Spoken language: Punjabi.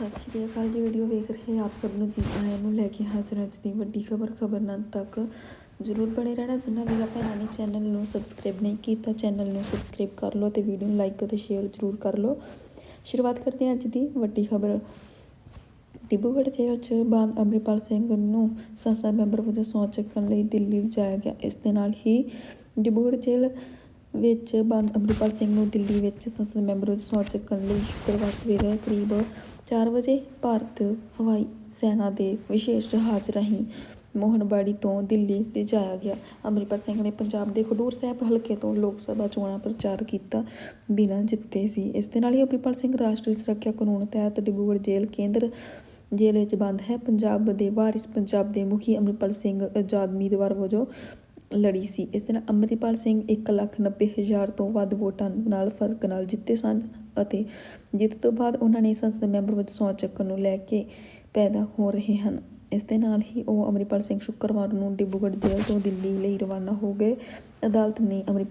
ਸਤਿ ਸ਼੍ਰੀ ਅਕਾਲ ਜੀ ਵੀਡੀਓ ਵੇਖ ਰਹੇ ਆਪ ਸਭ ਨੂੰ ਜੀ। ਆਇਆਂ ਨੂੰ ਲੈ ਕੇ ਹਾਜ਼ਰ ਅੱਜ ਦੀ ਵੱਡੀ ਖਬਰ ਖਬਰ ਤੱਕ। ਜਰੂਰ ਬਣੇ ਰਹਿਣਾ ਜਿਨ੍ਹਾਂ ਵੀਰਾਂ ਭੈਣਾਂ ਨੇ ਚੈਨਲ ਨੂੰ ਸਬਸਕ੍ਰਾਈਬ ਨਹੀਂ ਕੀਤਾ ਚੈਨਲ ਨੂੰ ਸਬਸਕ੍ਰਾਈਬ ਕਰ ਲਓ ਤੇ ਵੀਡੀਓ ਨੂੰ ਲਾਈਕ ਅਤੇ ਸ਼ੇਅਰ ਜਰੂਰ ਕਰ ਲਓ। ਸ਼ੁਰੂਆਤ ਕਰਦੇ ਹਾਂ ਅੱਜ ਦੀ ਵੱਡੀ ਖਬਰ। ਡਿਬੂਗੜ੍ਹ ਜੇਲ੍ਹ 'ਚ ਬੰਦ ਅੰਮ੍ਰਿਤਪਾਲ ਸਿੰਘ ਨੂੰ ਸੰਸਦ ਮੈਂਬਰ ਵਜੋਂ ਸਹੁੰ ਚੱਕਣ ਲਈ ਦਿੱਲੀ ਜਾਇਆ ਗਿਆ। ਇਸ ਦੇ ਨਾਲ ਹੀ ਡਿਬੂਗੜ੍ਹ ਜੇਲ੍ਹ ਵਿੱਚ ਬੰਦ ਅੰਮ੍ਰਿਤਪਾਲ ਸਿੰਘ ਨੂੰ ਦਿੱਲੀ ਵਿੱਚ ਸੰਸਦ ਮੈਂਬਰ ਵਜੋਂ ਸਹੁੰ ਚੱਕਣ ਲਈ ਸ਼ੁੱਕਰਵਾਰ ਸਵੇਰੇ ਕਰੀਬ 4 ਵਜੇ ਭਾਰਤ ਹਵਾਈ ਸੈਨਾ ਦੇ ਵਿਸ਼ੇਸ਼ ਜਹਾਜ਼ ਰਾਹੀਂ ਮੋਹਨਬਾੜੀ ਤੋਂ ਦਿੱਲੀ ਲਿਜਾਇਆ ਗਿਆ। ਅੰਮ੍ਰਿਤਪਾਲ ਸਿੰਘ ਨੇ ਪੰਜਾਬ ਦੇ ਖਡੂਰ ਸਾਹਿਬ ਹਲਕੇ ਤੋਂ ਲੋਕ ਸਭਾ ਚੋਣਾਂ ਪ੍ਰਚਾਰ ਕੀਤਾ। ਬਿਨਾਂ ਜਿੱਤੇ ਸੀ। ਇਸ ਦੇ ਨਾਲ ਹੀ ਅੰਮ੍ਰਿਤਪਾਲ ਸਿੰਘ ਰਾਸ਼ਟਰੀ ਸੁਰੱਖਿਆ ਕਾਨੂੰਨ ਤਹਿਤ ਡਿਬਰੂਗੜ੍ਹ ਜੇਲ੍ਹ ਕੇਂਦਰ ਜੇਲ੍ਹ ਵਿੱਚ ਬੰਦ ਹੈ। ਪੰਜਾਬ ਦੇ ਵਾਰਿਸ ਪੰਜਾਬ ਦੇ ਮੁਖੀ ਅੰਮ੍ਰਿਤਪਾਲ ਸਿੰਘ ਆਜ਼ਾਦ ਉਮੀਦਵਾਰ ਵਜੋਂ ਲੜੀ ਸੀ। ਇਸ ਦਿਨ ਅੰਮ੍ਰਿਤਪਾਲ ਸਿੰਘ ਇੱਕ ਲੱਖ ਨੱਬੇ ਹਜ਼ਾਰ ਤੋਂ ਵੱਧ ਵੋਟਾਂ ਨਾਲ ਫ਼ਰਕ ਨਾਲ ਜਿੱਤੇ ਸਨ। ਅਤੇ ਜਿੱਤ ਤੋਂ ਬਾਅਦ ਉਹਨਾਂ ਨੇ ਸੰਸਦ ਮੈਂਬਰ ਵਜੋਂ ਸਹੁੰ ਚੱਕਣ ਨੂੰ ਲੈ ਕੇ ਪੈਦਾ ਹੋ ਰਹੇ ਹਨ। ਇਸ ਦੇ ਨਾਲ ਹੀ ਉਹ ਅੰਮ੍ਰਿਤਪਾਲ ਸਿੰਘ ਸ਼ੁੱਕਰਵਾਰ ਨੂੰ ਡਿਬੂਗੜ੍ਹ ਜੇਲ੍ਹ ਤੋਂ ਦਿੱਲੀ ਲਈ ਰਵਾਨਾ ਹੋ ਗਏ। ਅਦਾਲਤ ਨੇ ਅੰਮ੍ਰਿਤ